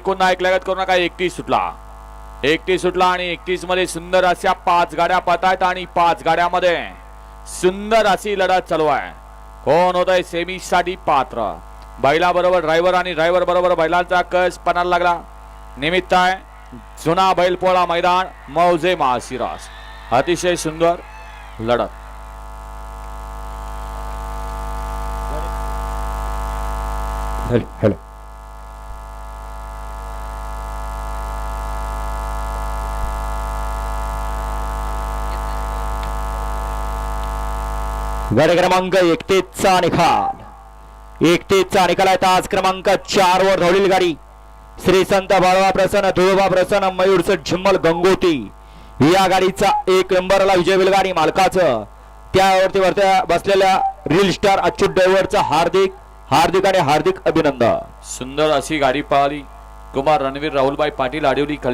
कोण लगत करू नका. एकतीस सुटला. एकतीस सुटला आणि एकटीसमध्ये सुंदर अशा पाच गाड्या पतायत आणि पाच गाड्यामध्ये सुंदर अशी लढत चालू आहे. कोण होत आहे सेमी साठी पात्र? बैला बरोबर ड्रायव्हर आणि ड्रायव्हर बरोबर बैलांचा कस पणाला लागला? निमित्त आहे जुना बैलपोळा मैदान मौजे महाशिरास अतिशय सुंदर लढत. हॅलो. गड क्रमांक एकतीसचा निकाल. एकतीसचा निकाल आहे. तास क्रमांक चार वर धावलेली गाडी. श्री संत बाळवा प्रसन्न धुळबा प्रसन्न मयूरच झिम्मल गंगोती. या गाडीचा एक नंबरला विजय बैलगाडी मालकाचं. त्यावरती वरत्या बसलेल्या रील स्टार अच्युत ड्रायव्हरचं हार्दिक हार्दिक आणि हार्दिक अभिनंदन. सुंदर अशी गाडी पळाली कुमार रणवीर राहुलबाई पाटील आडिवली